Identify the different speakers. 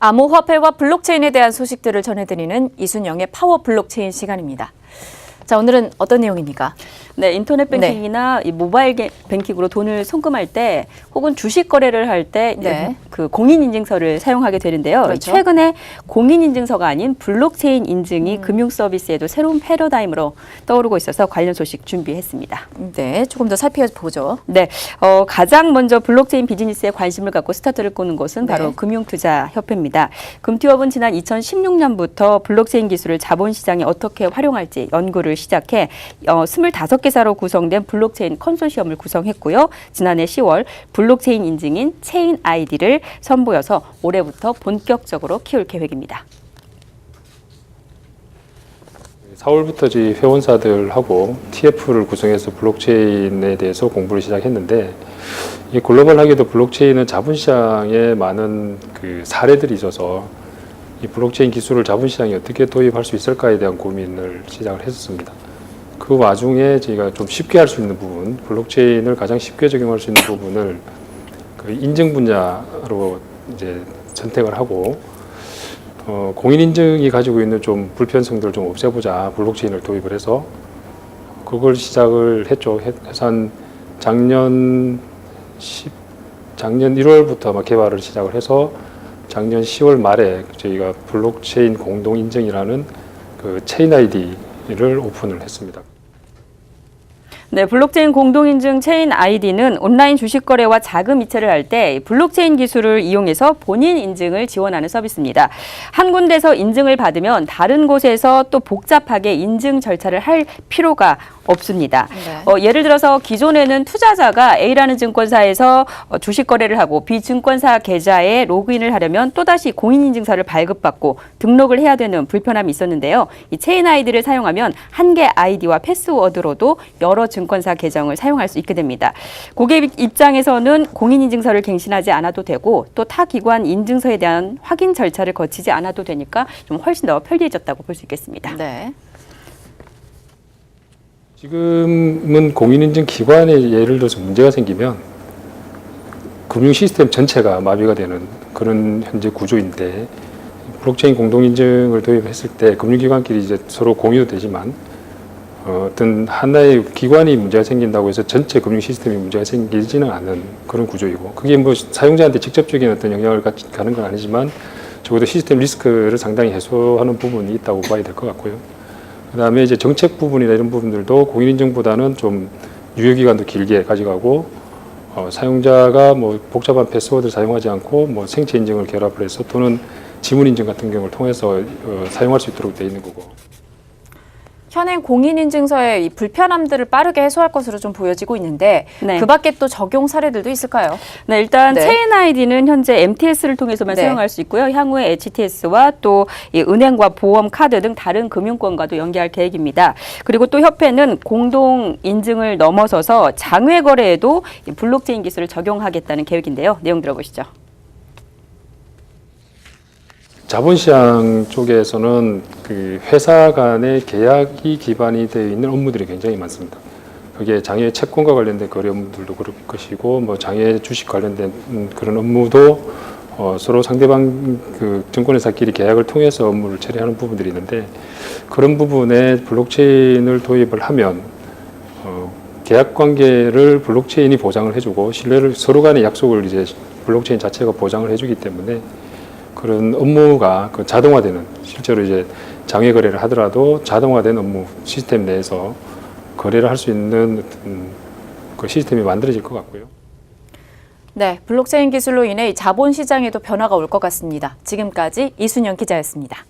Speaker 1: 암호화폐와 블록체인에 대한 소식들을 전해드리는 이순영의 파워 블록체인 시간입니다. 자, 오늘은 어떤 내용입니까?
Speaker 2: 네, 인터넷 뱅킹이나 이 모바일 게- 뱅킹으로 돈을 송금할 때 혹은 주식 거래를 할때
Speaker 1: 네.
Speaker 2: 그 공인 인증서를 사용하게 되는데요.
Speaker 1: 그렇죠.
Speaker 2: 최근에 공인 인증서가 아닌 블록체인 인증이
Speaker 1: 음.
Speaker 2: 금융 서비스에도 새로운 패러다임으로 떠오르고 있어서 관련 소식 준비했습니다.
Speaker 1: 네, 조금 더 살펴보죠.
Speaker 2: 네, 어, 가장 먼저 블록체인 비즈니스에 관심을 갖고 스타트를 꽂는 곳은 바로
Speaker 1: 네.
Speaker 2: 금융투자협회입니다. 금투협은 지난 2016년부터 블록체인 기술을 자본시장에 어떻게 활용할지 연구를 시작해 어, 25개사로 구성된 블록체인 컨소시엄을 구성했고요. 지난해 10월 블록체인 인증인 체인 아이디를 선보여서 올해부터 본격적으로 키울 계획입니다.
Speaker 3: 4월부터 저희 회원사들하고 TF를 구성해서 블록체인에 대해서 공부를 시작했는데 이 글로벌하게도 블록체인은 자본시장에 많은 그 사례들이 있어서 이 블록체인 기술을 자본시장에 어떻게 도입할 수 있을까에 대한 고민을 시작을 했었습니다. 그 와중에 저희가 좀 쉽게 할 수 있는 부분, 블록체인을 가장 쉽게 적용할 수 있는 부분을 그 인증 분야로 이제 선택을 하고 어, 공인 인증이 가지고 있는 좀 불편성들을 좀 없애보자 블록체인을 도입을 해서 그걸 시작을 했죠. 해- 해서 한 작년 10, 작년 1월부터 아마 개발을 시작을 해서 작년 10월 말에 저희가 블록체인 공동 인증이라는 그 체인 아이디를 오픈을 했습니다.
Speaker 2: 네, 블록체인 공동인증 체인 아이디는 온라인 주식 거래와 자금 이체를 할 때 블록체인 기술을 이용해서 본인 인증을 지원하는 서비스입니다. 한 군데서 인증을 받으면 다른 곳에서 또 복잡하게 인증 절차를 할 필요가 없습니다.
Speaker 1: 네.
Speaker 2: 어, 예를 들어서 기존에는 투자자가 A라는 증권사에서 어, 주식 거래를 하고 B 증권사 계좌에 로그인을 하려면 또다시 공인인증서를 발급받고 등록을 해야 되는 불편함이 있었는데요. 이 체인 아이디를 사용하면 한 개 아이디와 패스워드로도 여러 증권사 계정을 사용할 수 있게 됩니다. 고객 입장에서는 공인인증서를 갱신하지 않아도 되고 또 타 기관 인증서에 대한 확인 절차를 거치지 않아도 되니까 좀 훨씬 더 편리해졌다고 볼 수 있겠습니다.
Speaker 1: 네.
Speaker 3: 지금은 공인인증 기관에 예를 들어서 문제가 생기면 금융 시스템 전체가 마비가 되는 그런 현재 구조인데 블록체인 공동인증을 도입했을 때 금융기관끼리 이제 서로 공유도 되지만 어, 어떤 하나의 기관이 문제가 생긴다고 해서 전체 금융 시스템이 문제가 생기지는 않는 그런 구조이고 그게 뭐 사용자한테 직접적인 어떤 영향을 가- 가는 건 아니지만 적어도 시스템 리스크를 상당히 해소하는 부분이 있다고 봐야 될 것 같고요. 그다음에 이제 정책 부분이나 이런 부분들도 공인인증보다는 좀 유효기간도 길게 가져가고 어, 사용자가 뭐 복잡한 패스워드를 사용하지 않고 뭐 생체 인증을 결합을 해서 또는 지문 인증 같은 경우를 통해서 어, 사용할 수 있도록 되어 있는 거고.
Speaker 1: 현행 공인인증서의 이 불편함들을 빠르게 해소할 것으로 좀 보여지고 있는데
Speaker 2: 네.
Speaker 1: 그 밖에 또 적용 사례들도 있을까요?
Speaker 2: 네, 일단
Speaker 1: 네.
Speaker 2: 체인 아이디는 현재 MTS를 통해서만
Speaker 1: 네.
Speaker 2: 사용할 수 있고요. 향후에 HTS와 또이 은행과 보험, 카드 등 다른 금융권과도 연계할 계획입니다. 그리고 또 협회는 공동 인증을 넘어서서 장외 거래에도 이 블록체인 기술을 적용하겠다는 계획인데요. 내용 들어보시죠.
Speaker 3: 자본시장 쪽에서는 그 회사 간의 계약이 기반이 되어 있는 업무들이 굉장히 많습니다. 그게 장외 채권과 관련된 거래 업무들도 그럴 것이고, 뭐 장외 주식 관련된 음, 그런 업무도 어, 서로 상대방 그 증권회사끼리 계약을 통해서 업무를 처리하는 부분들이 있는데 그런 부분에 블록체인을 도입을 하면 어, 계약 관계를 블록체인이 보장을 해주고 신뢰를 서로 간의 약속을 이제 블록체인 자체가 보장을 해주기 때문에 그런 업무가 그 자동화되는 실제로 이제 장외 거래를 하더라도 자동화된 업무 시스템 내에서 거래를 할 수 있는 어떤 그 시스템이 만들어질 것 같고요.
Speaker 1: 네, 블록체인 기술로 인해 이 자본 시장에도 변화가 올 것 같습니다. 지금까지 이순영 기자였습니다.